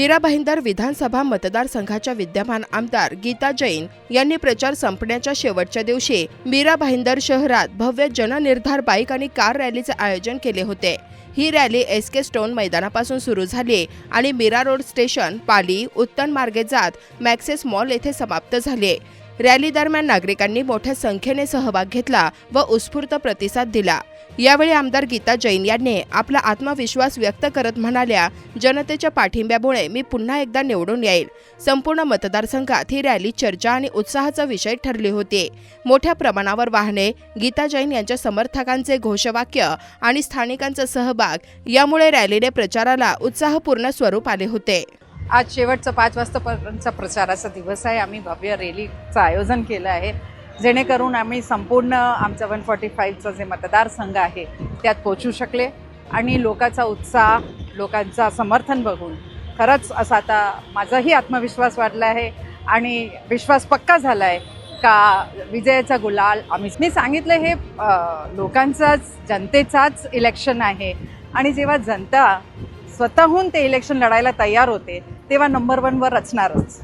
मीरा भाईंदर विधानसभा मतदारसंघाच्या विद्यमान आमदार गीता जैन यांनी प्रचार संपण्याच्या शेवटच्या दिवशी मीरा भाईंदर शहरात भव्य जननिर्धार बाईक आणि कार रॅलीचे आयोजन केले होते. ही रॅली एस के स्टोन मैदानापासून सुरू झाली आणि मीरा रोड स्टेशन पाली उत्तन मार्गे जात मॅक्सेस मॉल येथे समाप्त झाली. रॅली दरम्यान नागरिकांनी मोठ्या संख्येने सहभाग घेतला व उत्स्फूर्त प्रतिसाद दिला. यावेळी आमदार गीता जैन यांनी आपला आत्मविश्वास व्यक्त करत म्हणाल्या जनतेच्या पाठिंब्यामुळे मी पुन्हा एकदा निवडून येईल संपूर्ण मतदारसंघात ही रॅली चर्चा आणि उत्साहाचा विषय ठरली होती. मोठ्या प्रमाणावर वाहने गीता जैन यांच्या समर्थकांचे घोषवाक्य आणि स्थानिकांचा सहभाग यामुळे रॅलीने प्रचाराला उत्साहपूर्ण स्वरूप आले होते. आज शेवटचा पाच वाजतापर्यंतचा प्रचाराचा दिवस आहे. आम्ही भव्य रॅलीचं आयोजन केलं आहे. जेणेकरून आम्ही संपूर्ण आमचा वन फॉर्टी फाईव्हचा जे मतदारसंघ आहे त्यात पोचू शकले आणि लोकांचा उत्साह लोकांचा समर्थन बघून खरंच असा आता माझाही आत्मविश्वास वाढला आहे आणि विश्वास पक्का झाला आहे का विजयाचा गुलाल आम्ही मी सांगितलं हे लोकांचाच जनतेचाच इलेक्शन आहे. आणि जेव्हा जनता स्वतःहून ते इलेक्शन लढायला तयार होते तेव्हा नंबर वनवर रचणारच.